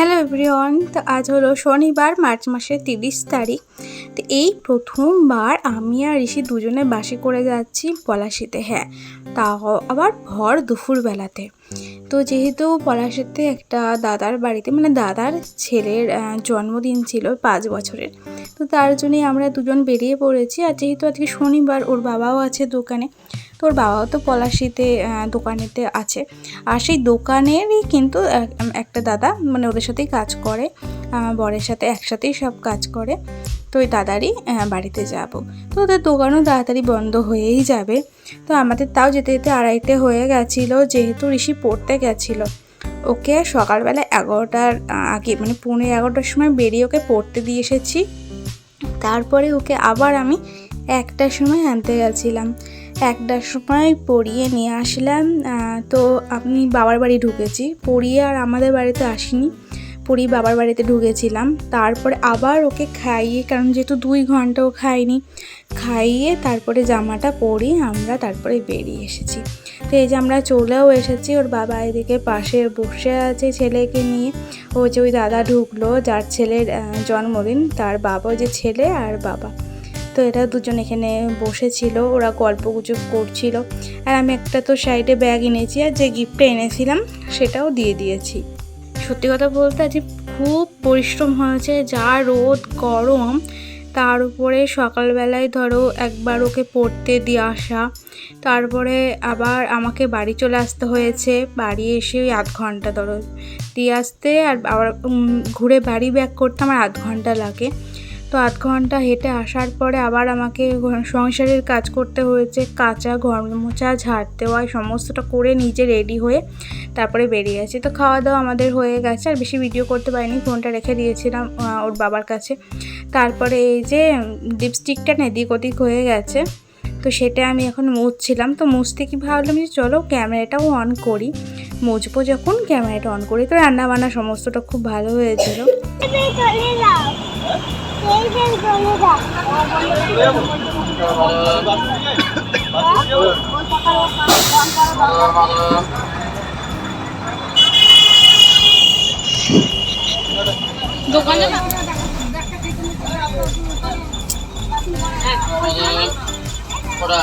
Hello everyone, তো আজ হলো শনিবার, মার্চ মাসের তিরিশ তারিখ। তো এই প্রথমবার আমি আর ঋষি দুজনে বাসে করে যাচ্ছি পলাশিতে হ্যাঁ। তাও আবার ভর দুপুরবেলাতে। তো যেহেতু পলাশিতে একটা দাদার বাড়িতে মানে দাদার ছেলের জন্মদিন ছিল পাঁচ বছরের, তো তার জন্যই আমরা দুজন বেরিয়ে পড়েছি। আর যেহেতু আজকে শনিবার, ওর বাবাও আছে দোকানে, তো ওর বাবাও তো পলাশিতে দোকানেতে আছে। আর সেই দোকানেরই কিন্তু একটা দাদা মানে ওদের সাথেই কাজ করে বরের সাথে একসাথেই সব কাজ করে। তো ওই দাদারই বাড়িতে যাব। তো ওদের দোকানও তাড়াতাড়ি বন্ধ হয়েই যাবে। তো আমাদের তাও যেতে যেতে আড়াইটে হয়ে গেছিল, যেহেতু ঋষি পড়তে গেছিল। ওকে সকালবেলা এগারোটার আগে মানে পৌনে এগারোটার সময় বেরিয়ে ওকে পড়তে দিয়ে এসেছি। তারপরে ওকে আবার আমি একটার সময় আনতে গেছিলাম। একটার সময় পড়িয়ে নিয়ে আসলাম তো আমি বাবার বাড়ি ঢুকেছি। পড়িয়ে আর আমাদের বাড়িতে আসিনি। পড়ি বাবার বাড়িতে ঢুকেছিলাম। তারপরে আবার ওকে খাইয়ে, কারণ যেহেতু দুই ঘন্টাও খাইনি খাইয়ে তারপরে জামাটা পরি আমরা তারপরে বেরিয়ে এসেছি। তো এই যে আমরা চলেও এসেছি, ওর বাবা এদিকে পাশে বসে আছে ছেলেকে নিয়ে। ও যে ওই দাদা ঢুকলো, যার ছেলের জন্মদিন, তার বাবা যে ছেলে আর বাবা। তো এরা দুজন এখানে বসেছিল, ওরা গল্প গুজব করছিল। আর আমি একটা তো সাইডে ব্যাগ এনেছি আর যে গিফটটা এনেছিলাম, সেটাও দিয়ে দিয়েছি। সত্যি কথা বলতে আজকে খুব পরিশ্রম হয়েছে, যা রোদ, গরম, তার উপরে সকালবেলায় ধরো একবার ওকে পড়তে দিয়ে আসা, তারপরে আবার আমাকে বাড়ি চলে আসতে হয়েছে, বাড়ি এসে ওই আধ ঘণ্টা ধরো দিয়ে আসতে আর আবার ঘুরে বাড়ি ব্যাক করতে আমার আধ ঘণ্টা লাগে। তো আধ ঘণ্টা হেঁটে আসার পরে আবার আমাকে সংসারের কাজ করতে হয়েছে। কাঁচা ঘর মোছা, ঝাড় দেওয়া সমস্তটা করে নিজে রেডি হয়ে তারপরে বেরিয়ে আছি তো খাওয়া দাওয়া আমাদের হয়ে গেছে। আর বেশি ভিডিও করতে পারিনি ফোনটা রেখে দিয়েছিলাম ওর বাবার কাছে। তারপরে এই যে লিপস্টিকটা না এদিক ওদিক হয়ে গেছে। তো সেটা আমি এখন মুছছিলাম। তো মুছতে কি ভাবলাম যে, চলো ক্যামেরাটাও অন করি। মুছবো যখন, ক্যামেরাটা অন করি। তো রান্না বান্না সমস্তটা খুব ভালো হয়েছিল। দোকানে? ওরা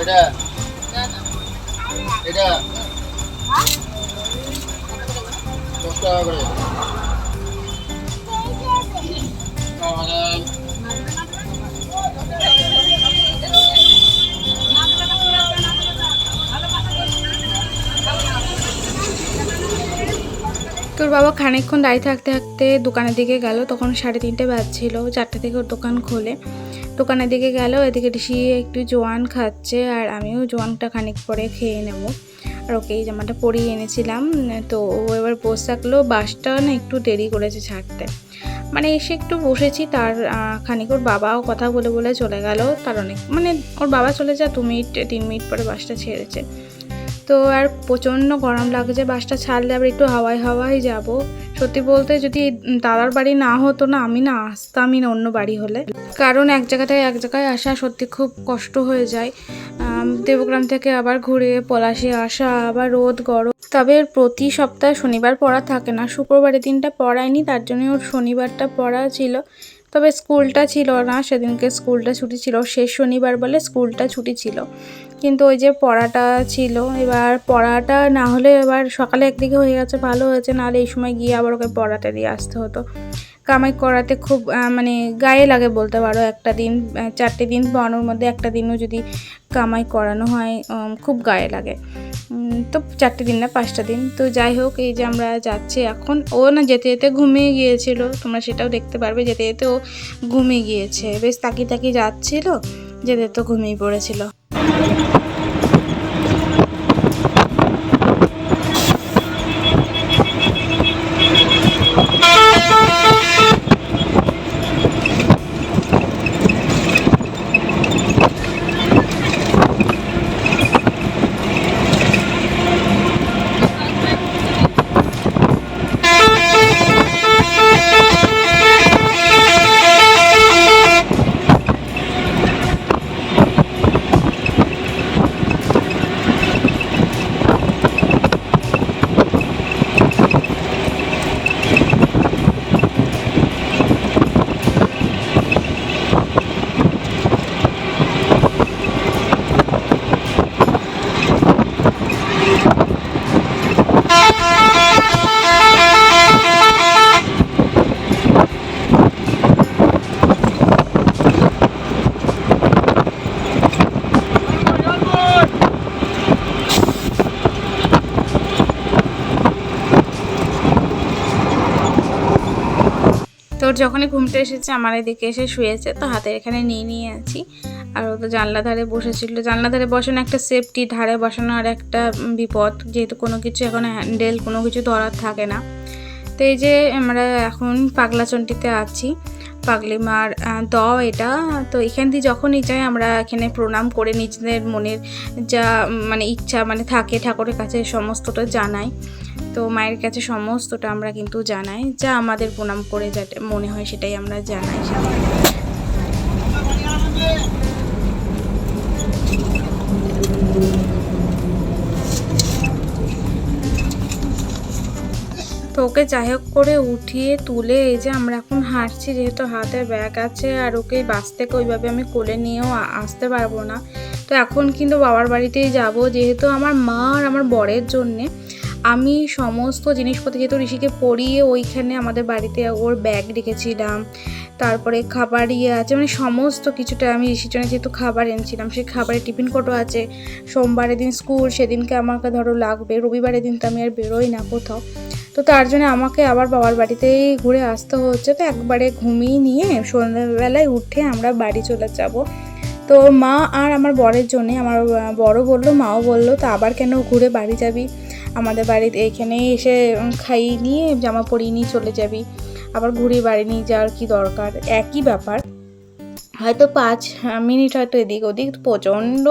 এটা এটা দশ টাকা করে তোর বাবা খানিকক্ষণ দাঁড়িয়ে থাকতে থাকতে দোকানের দিকে গেল, তখন সাড়ে তিনটে বাজছিল। চারটে থেকে ওর দোকান খোলে। দোকানের দিকে গেল, এদিকে ঋষি একটু জোয়ান খাচ্ছে আর আমিও জোয়ানটা খানিক পরে খেয়ে নেব। আর ওকে এই জামাটা পরিয়ে এনেছিলাম, তো ও এবার বসে থাকল, বাসটা না একটু দেরি করেছে ছাড়তে। মানে এসে একটু বসেছি, তার খানিক ওর বাবাও কথা বলে বলে চলে গেল। তার অনেক মানে ওর বাবা চলে যা দু মিনিট, তিন মিনিট পরে বাসটা ছেড়েছে। তো আর প্রচণ্ড গরম লাগছে, বাসটা ছাড়লে আবার একটু হাওয়ায় হাওয়ায় যাব। সত্যি বলতে যদি দাদার বাড়ি না হতো না, আমি না আসতামই না অন্য বাড়ি হলে। কারণ এক জায়গা থেকে এক জায়গায় আসা সত্যি খুব কষ্ট হয়ে যায়। দেবগ্রাম থেকে আবার ঘুরে, পলাশে আসা, আবার রোদ, গরম। তবে প্রতি সপ্তাহে শনিবার পড়া থাকে না। শুক্রবারের দিনটা পড়ায়নি, তার জন্য ওর শনিবারটা পড়া ছিল। তবে স্কুলটা ছিল না, সেদিনকে স্কুলটা ছুটি ছিল। শেষ শনিবার বলে স্কুলটা ছুটি ছিল। কিন্তু ওই যে পড়াটা ছিল, এবার পড়াটা না হলে এবার সকালে একদিকে হয়ে গেছে, ভালো হয়েছে, নাহলে এই সময় গিয়ে আবার ওকে পড়াতে দিয়ে আসতে হতো। কামাই করাতে খুব মানে গায়ে লাগে বলতে পারো একটা দিন চারটে দিন পড়ানোর মধ্যে একটা দিনও যদি কামাই করানো হয় খুব গায়ে লাগে। তো চারটে দিন না, পাঁচটা দিন। তো যাই হোক, এই যে আমরা যাচ্ছি এখন, ও না যেতে যেতে ঘুমিয়ে গিয়েছিল, তোমরা সেটাও দেখতে পারবে, যেতে যেতে ও ঘুমিয়ে গিয়েছে। বেশ তাকিয়ে তাকিয়ে যাচ্ছিল, যেতে যেতে ঘুমিয়ে পড়েছিল। ওর যখনই ঘুমটা এসেছে আমার এদিকে এসে শুয়েছে। তো হাতের এখানে নিয়ে নিয়ে আছি। আর ও তো জানলা ধারে বসেছিল। জানলা ধারে বসানো একটা সেফটি ধারে বসানো আর একটা বিপদ। যেহেতু কোনো কিছু এখন হ্যান্ডেল কোনো কিছু ধরার থাকে না। তো এই যে আমরা এখন পাগলাচন্টিতে আছি। পাগলি মার আহ, দ এটা। তো এখান দিয়ে যখনই যাই আমরা এখানে প্রণাম করে নিজেদের মনের যা মানে ইচ্ছা মানে থাকে ঠাকুরের কাছে সমস্তটা জানাই। তো মায়ের কাছে সমস্তটা আমরা কিন্তু জানাই, যা আমাদের প্রণাম করে যেটা মনে হয় সেটাই আমরা জানাই তো ওকে যাই হোক করে উঠিয়ে তুলে এই যে আমরা এখন হাঁটছি, যেহেতু হাতে ব্যাগ আছে আর ওকে বাস থেকে ওইভাবে আমি কোলে নিয়েও আসতে পারব না। তো এখন কিন্তু বাবার বাড়িতেই যাব, যেহেতু আমার মা আর আমার বরের জন্যে। আমি সমস্ত জিনিসপত্র যেহেতু ঋষিকে পরিয়ে ওইখানে আমাদের বাড়িতে ওর ব্যাগ রেখেছিলাম, তারপরে খাবার ইয়ে আছে মানে সমস্ত কিছুটা আমি ঋষির জন্য যেহেতু খাবার এনেছিলাম, সেই খাবারের টিফিন কোটো আছে, সোমবারের দিন স্কুল সেদিনকে আমাকে ধরো লাগবে, রবিবারের দিন তো আমি আর বেরোই না কোথাও, তো তার জন্য আমাকে আবার বাবার বাড়িতেই ঘুরে আসতে হচ্ছে, তো একবারে ঘুমিয়ে নিয়ে সন্ধ্যাবেলায় উঠে আমরা বাড়ি চলে যাব, তো মা আর আমার বরের জন্যে, আমার বড় বলল, মাও বলল, তো আবার কেন ঘুরে বাড়ি যাবি? আমাদের বাড়িতে এখানে এসে খাইয়ে নিয়ে, জামা পরিয়ে নিয়ে চলে যাবি। আবার ঘুরে বাড়ি নিয়ে যাওয়ার কি দরকার? একই ব্যাপার। হয়তো পাঁচ মিনিট হয়তো এদিক ওদিক, প্রচণ্ড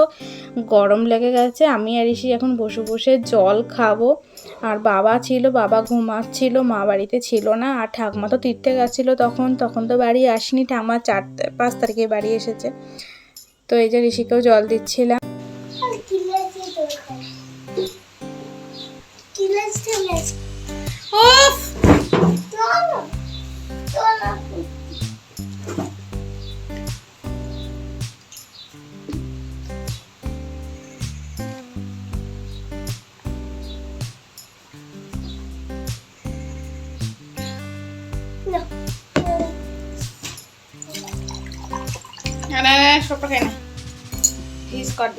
গরম লেগে গেছে। আমি আর এসে এখন বসে বসে জল খাব। আর বাবা ছিল, বাবা ঘুমাচ্ছিল, মা বাড়িতে ছিল না। আর ঠাকমা তো তীর্থে গেছিল তখন তখন তো বাড়ি আসেনি। ঠাকমা চার, পাঁচ তারিখে বাড়ি এসেছে। তো এই যে ঋষিকেও জল দিচ্ছিলাম। কিলাস কিলাস ওফ চলো চলো No. না না সব পাকে না প্লিজ কর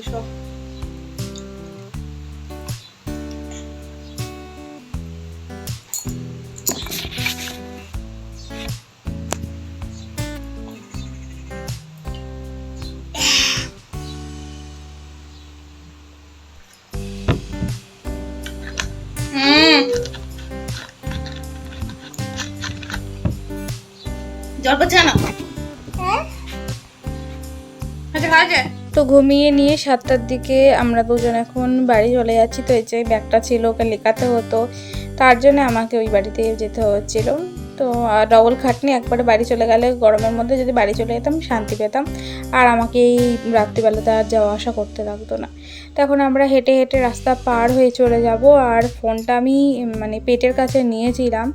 জল পাচ্ছে না? হ্যাঁ? তো ঘুমিয়ে নিয়ে সাতটার দিকে আমরা দুজন এখন বাড়ি চলে যাচ্ছি। তো এই যে ব্যাগটা ছিল ওকে লেখাতে হতো। তার জন্য আমাকে ওই বাড়িতে যেতে হচ্ছিল। তো আর ডবল খাটনি একবারে বাড়ি চলে গেলে গরমের মধ্যে যদি বাড়ি চলে যেতাম শান্তি পেতাম। আর আমাকে এই রাত্রিবেলাতে আর যাওয়া আসা করতে লাগতো না। তো এখন আমরা হেঁটে হেঁটে রাস্তা পার হয়ে চলে যাব। আর ফোনটা আমি মানে পেটের কাছে নিয়েছিলাম।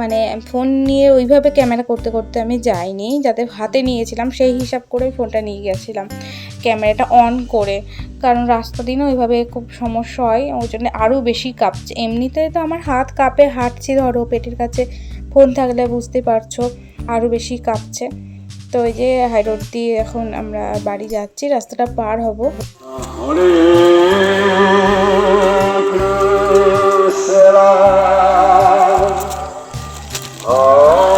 মানে ফোন নিয়ে ওইভাবে ক্যামেরা করতে করতে আমি যাইনি। যাতে হাতে নিয়েছিলাম, সেই হিসাব করে ফোনটা নিয়ে গেছিলাম। ক্যামেরাটা অন করে, কারণ রাস্তা দিনে ওইভাবে খুব সমস্যা হয়, ওই জন্য আরও বেশি কাঁপছে। এমনিতে তো আমার হাত কাঁপে, হাঁটছি, ধরো, পেটের কাছে ফোন থাকলে বুঝতে পারছ, আরও বেশি কাঁপছে। তো ওই যে হাই রোড দিয়ে এখন আমরা বাড়ি যাচ্ছি, রাস্তাটা পার হব। Oh.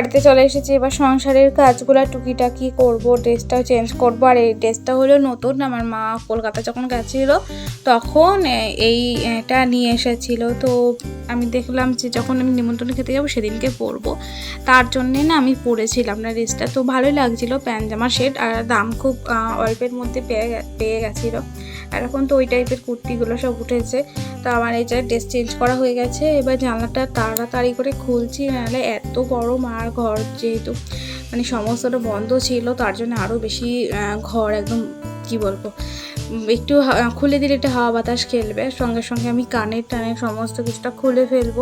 বাড়িতে চলে এসেছি, এবার সংসারের কাজগুলো টুকিটাকি করব, ড্রেসটাও চেঞ্জ করব। আর এই ড্রেসটা হলো নতুন, আমার মা কলকাতা যখন গেছিল, তখন এই এটা নিয়ে এসেছিল। তো আমি দেখলাম যে যখন আমি নিমন্ত্রণ খেতে যাব, সেদিনকে পরবো। তার জন্যে না আমি পরেছিলাম না ড্রেসটা। তো ভালোই লাগছিল, প্যান্ট, জামা সেট আর দাম খুব অল্পের মধ্যে পেয়ে পেয়ে গেছিল। আর এখন তো ওই টাইপের কুর্তিগুলো সব উঠেছে। তো আমার এই যে ড্রেস চেঞ্জ করা হয়ে গেছে। এবার জানলাটা তাড়াতাড়ি করে খুলছি, নাহলে এত গরম আর ঘর যেহেতু মানে সমস্তটা বন্ধ ছিল, তার জন্য আরও বেশি ঘর একদম কি বলব, একটু খুলে দিলে একটু হাওয়া বাতাস খেলবে। সঙ্গে সঙ্গে আমি কানের টানের সমস্ত কিছুটা খুলে ফেলব।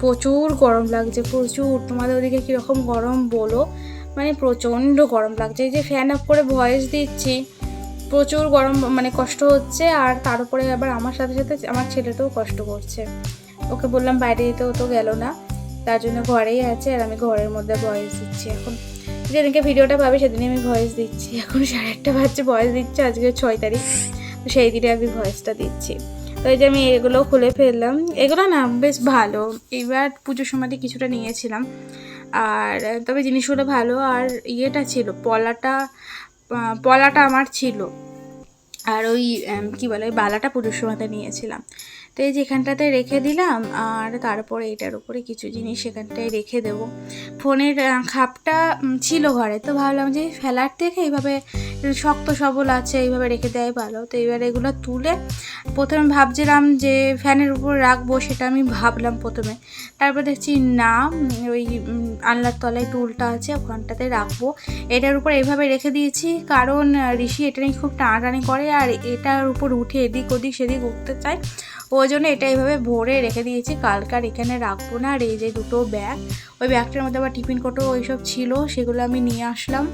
প্রচুর গরম লাগছে, প্রচুর। তোমাদের ওদিকে কীরকম গরম বলো? মানে প্রচণ্ড গরম লাগছে। এই যে ফ্যান অফ করে ভয়েস দিচ্ছি। প্রচুর গরম মানে কষ্ট হচ্ছে আর তার উপরে আবার আমার সাথে সাথে আমার ছেলেটাও কষ্ট করছে। ওকে বললাম, বাইরে যেতে ও তো গেল না। তার জন্য ঘরেই আছে আর আমি ঘরের মধ্যে ভয়েস দিচ্ছি এখন। যেদিনকে ভিডিওটা পাবে সেদিনই আমি ভয়েস দিচ্ছি। এখন সাড়ে আটটা বাজছে ভয়েস দিচ্ছে, আজকে ছয় তারিখ সেই দিনে আমি ভয়েসটা দিচ্ছি। তো এই যে আমি এগুলো খুলে ফেললাম। এগুলো না বেশ ভালো। এবার পুজোর সময়তে কিছুটা নিয়েছিলাম। আর, তবে জিনিসগুলো ভালো আর ইয়েটা ছিল, পলাটা পলাটা আমার ছিল। আর ওই কি বলে ওই বালাটা পুজোর সময়তে নিয়েছিলাম। তো এই যেখানটাতে রেখে দিলাম আর তারপরে এটার উপরে কিছু জিনিস সেখানটায় রেখে দেবো। ফোনের খাপটা ছিল ঘরে তো ভাবলাম যে ফেলার থেকে এইভাবে শক্ত সবল আছে এইভাবে রেখে দেয় ভালো। তো এবার এগুলো তুলে প্রথমে ভাবছিলাম যে ফ্যানের উপর রাখব সেটা আমি ভাবলাম প্রথমে। তারপর দেখছি না ওই উম, আনলার তলায় টুলটা আছে ওখানটাতে রাখব। এটার উপর এইভাবে রেখে দিয়েছি কারণ ঋষি এটা নিয়ে খুব টানাটানি করে আর এটার উপর উঠে এদিক ওদিক সেদিক উঠতে চায় ওই জন্য এটা এইভাবে ভরে রেখে দিয়েছি। কালকার এখানে রাখব না। আর এই যে দুটো ব্যাগ, ওই ব্যাগটার মধ্যে আবার টিফিন কোটো ওইসব ছিল, সেগুলো আমি নিয়ে আসলাম।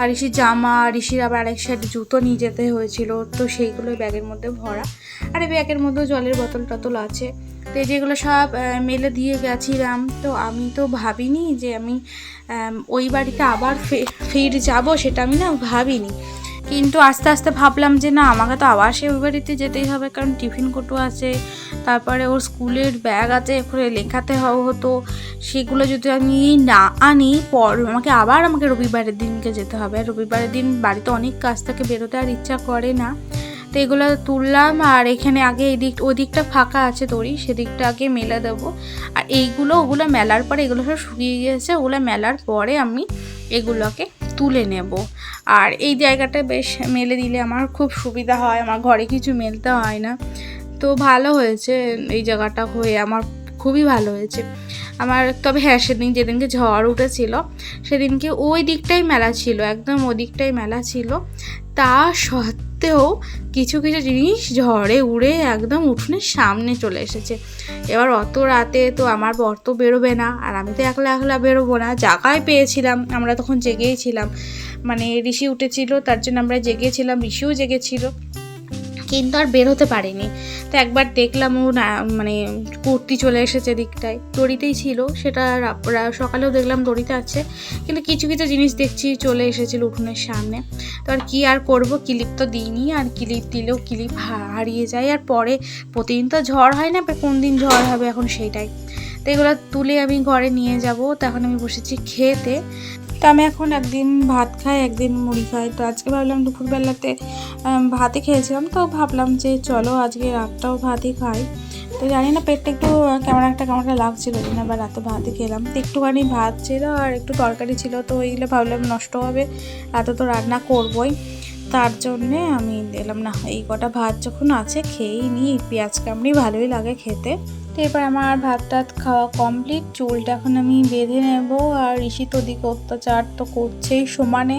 আর ঋষির জামা ঋষির আবার আরেক সাইড জুতো নিয়ে যেতে হয়েছিল। তো সেইগুলো ব্যাগের মধ্যে ভরা। আর এই ব্যাগের মধ্যেও জলের বোতল টতল আছে। তো যেগুলো সব মেলে দিয়ে গেছিলাম। তো আমি তো ভাবিনি যে আমি ওই বাড়িতে আবার ফির যাব, সেটা আমি না ভাবিনি। কিন্তু আস্তে আস্তে ভাবলাম যে না, আমাকে তো আবার সেই বাড়িতে যেতেই হবে, কারণ টিফিন কোটো আছে, তারপরে ওর স্কুলের ব্যাগ আছে ওখানে লেখাতে হতো। সেগুলো যদি আমি না আনি, পর আমাকে আবার আমাকে রবিবারের দিনকে যেতে হবে। রবিবারের দিন বাড়িতে অনেক কাজ থেকে, বেরোতে আর ইচ্ছা করে না। তো এগুলো তুললাম, আর এখানে আগে এদিক, ওই দিকটা ফাঁকা আছে দড়ি সেদিকটা আগে মেলে দেবো। আর এইগুলো, ওগুলো মেলার পরে এগুলো সব শুকিয়ে গিয়েছে, ওগুলো মেলার পরে আমি এগুলোকে তুলে নেব। আর এই জায়গাটা বেশ মেলে দিলে আমার খুব সুবিধা হয়। আমার ঘরে কিছু মেলতে হয় না। তো ভালো হয়েছে এই জায়গাটা হয়ে। আমার খুবই ভালো হয়েছে। আমার তবে হ্যাঁ সেদিন যেদিনকে ঝড় উঠেছিল, সেদিনকে ওই দিকটাই মেলা ছিল, একদম ওই দিকটাই মেলা ছিল। তা সত্ত্বেও কিছু কিছু জিনিস ঝড়ে উড়ে একদম উঠোনের সামনে চলে এসেছে। এবার অত রাতে তো আমার বর তো বেরোবে না, আর আমি তো একলা একলা বেরোবো না। জায়গায় পেয়েছিলাম, আমরা তখন জেগেই ছিলাম। মানে ঋষি উঠেছিল, তার জন্য আমরা জেগেছিলাম, ঋষিও জেগেছিল। কিন্তু আর বের হতে পারিনি। তো একবার দেখলাম ও মানে কুর্তি চলে এসেছে দিকটায় দড়িতেই ছিল, সেটা সকালেও দেখলাম দড়িতে আছে। কিন্তু কিছু কিছু জিনিস দেখছি চলে এসেছিল উঠোনের সামনে। তো আর কি আর করব? ক্লিপ তো দিইনি, আর ক্লিপ দিলেও ক্লিপ হারিয়ে যায়। আর পরে প্রতিদিন তো ঝড় হয় না কোন দিন ঝড় হবে এখন সেইটাই। তো এগুলো তুলে আমি ঘরে নিয়ে যাব। তখন আমি বসেছি খেতে। তো আমি এখন একদিন ভাত খাই, একদিন মুড়ি খাই। তো আজকে ভাবলাম দুপুরবেলাতে ভাতই খেয়েছিলাম। তো ভাবলাম যে চলো আজকে রাতটাও ভাতই খাই। তো জানি না, পেটটা একটু কেমন একটা কেমন একটা লাগছিল না, বা রাতে ভাতই খেলাম। তো একটুখানি ভাত ছিল আর একটু তরকারি ছিল। তো ওইগুলো ভাবলাম নষ্ট হবে। রাতে তো রান্না করবই। তার জন্যে আমি দিলাম না। এই কটা ভাত যখন আছে, খেয়েই নিই পেঁয়াজ কামড়ি ভালোই লাগে খেতে। তো এবার আমার ভাত টাত খাওয়া কমপ্লিট চুলটা এখন আমি বেঁধে নেব। আর ঋষি তো অত্যাচার তো করছেই সমানে।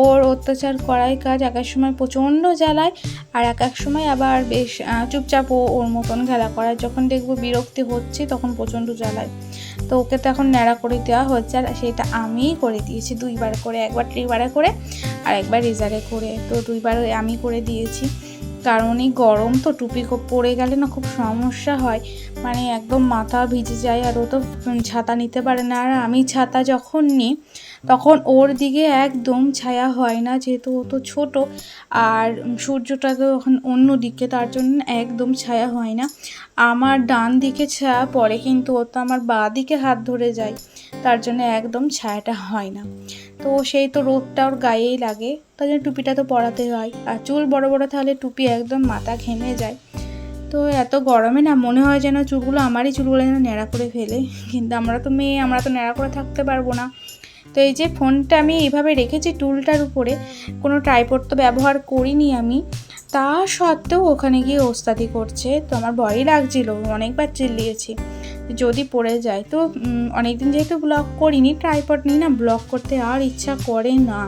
ওর অত্যাচার করাই কাজ, এক এক সময় প্রচণ্ড জ্বালায় আর এক এক সময় আবার বেশ চুপচাপ ও ওর মতন খেলা করায়। যখন দেখব বিরক্তি হচ্ছে তখন প্রচণ্ড জ্বালায়। তো ওকে তো এখন ন্যাড়া করে দেওয়া হচ্ছে আর সেটা আমিই করে দিয়েছি, দুইবার করে, একবার ট্রিবারে করে আর একবার রেজারে করে। তো দুইবার আমি করে দিয়েছি। কারণ এই গরম তো টুপি পরে গেলে না খুব সমস্যা হয়। মানে একদম মাথা ভিজে যায় আর ও তো ছাতা নিতে পারে না। আর আমি ছাতা যখন নিই তখন ওর দিকে একদম ছায়া হয় না, যেহেতু ও তো ছোট। আর সূর্যটা তো এখন অন্য দিকে, তার জন্য একদম ছায়া হয় না। আমার ডান দিকে ছায়া পড়ে, কিন্তু ও তো আমার বাঁ দিকে হাত ধরে যায়। তার জন্য একদম ছায়াটা হয় না। তো সেই তো রোদটা ওর গায়েই লাগে। তার জন্য টুপিটা তো পরাতে হয়। আর চুল বড় বড়, তাহলে টুপি একদম মাথা ঘেমে যায়। তো এত গরমে না, মনে হয় যেন চুলগুলো আমারই চুলগুলো যেন ন্যাড়া করে ফেলে। কিন্তু আমরা তো মেয়ে, আমরা তো ন্যাড়া করে থাকতে পারব না। তো এই যে ফোনটা আমি এইভাবে রেখেছি টুলটার উপরে, কোনো ট্রাইপড তো ব্যবহার করিনি আমি। তা সত্ত্বেও ওখানে গিয়ে ওস্তাদি করছে। তো আমার ভয়ই লাগছিল, অনেকবার চিল্লিয়েছি যদি পড়ে যায়। তো অনেকদিন যেহেতু ব্লগ করিনি ট্রাইপড নিয়ে না ব্লগ করতে আর ইচ্ছা করে না।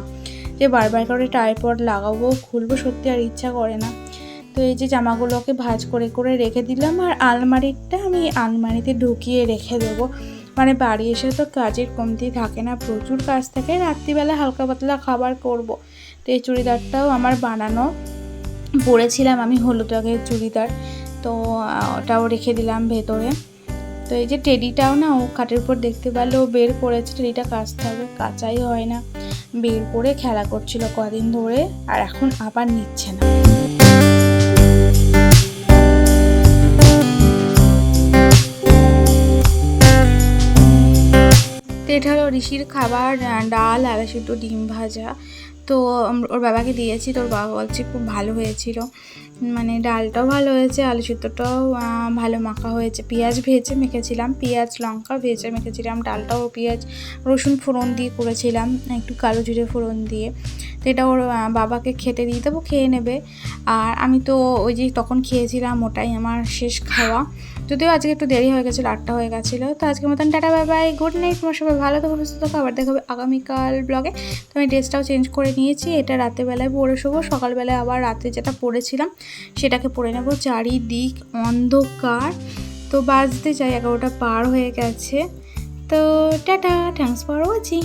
যে বারবার করে ট্রাইপড লাগাবো, খুলবো, সত্যি আর ইচ্ছা করে না। তো এই যে জামাগুলোকে ভাজ করে করে রেখে দিলাম, আর আলমারিটা আমি আলমারিতে ঢুকিয়ে রেখে দেবো। মানে বাড়ি এসে তো কাজের কমতি থাকে না, প্রচুর কাজ থাকে, রাত্রিবেলা হালকা পাতলা খাবার করব। তো এই চুড়িদারটাও আমার বানানো। পরেছিলাম আমি হলুদ রঙের চুড়িদার, তো ওটাও রেখে দিলাম ভেতরে। তো এই যে টেডিটাও না, ও খাটের উপর দেখতে পেল ও বের করেছে, টেডিটা কাচতে হবে, কাচাই হয় না। বের করে খেলা করছিল কদিন ধরে, আর এখন আবার নিচ্ছে না। এটা হলো ঋষির খাবার ডাল আদা সিদ্ধ ডিম ভাজা। তো ওর বাবাকে দিয়েছি তোর বাবা বলছে খুব ভালো হয়েছিল। মানে ডালটাও ভালো হয়েছে, আলু সিদ্ধটাও ভালো মাখা হয়েছে। পেঁয়াজ ভেজে মেখেছিলাম, পেঁয়াজ, লঙ্কা ভেজে মেখেছিলাম, ডালটাও পেঁয়াজ, রসুন ফোড়ন দিয়ে করেছিলাম, একটু কালো জিরে ফোড়ন দিয়ে। তো এটা ওর বাবাকে খেতে দিয়ে দেবো, খেয়ে নেবে। আর আমি তো ওই যে তখন খেয়েছিলাম, ওটাই আমার শেষ খাওয়া। যদিও আজকে একটু দেরি হয়ে গেছিল, আটটা হয়ে গেছিল। তো আজকের মতন tata, bye bye. Good night তোমার সবাই ভালো থাকো, সুস্থ থাকো। আবার দেখাবে আগামীকাল ব্লগে তো আমি ড্রেসটাও চেঞ্জ করে নিয়েছি। এটা রাতেরবেলায় পরে শোবো, সকালবেলায় আবার রাতে যেটা পরেছিলাম, সেটাকে পরে নেব। চারিদিক অন্ধকার। তো বাজতে চাই, এগারোটা পার হয়ে গেছে। তো টাটা থ্যাংকস ফর ওয়াচিং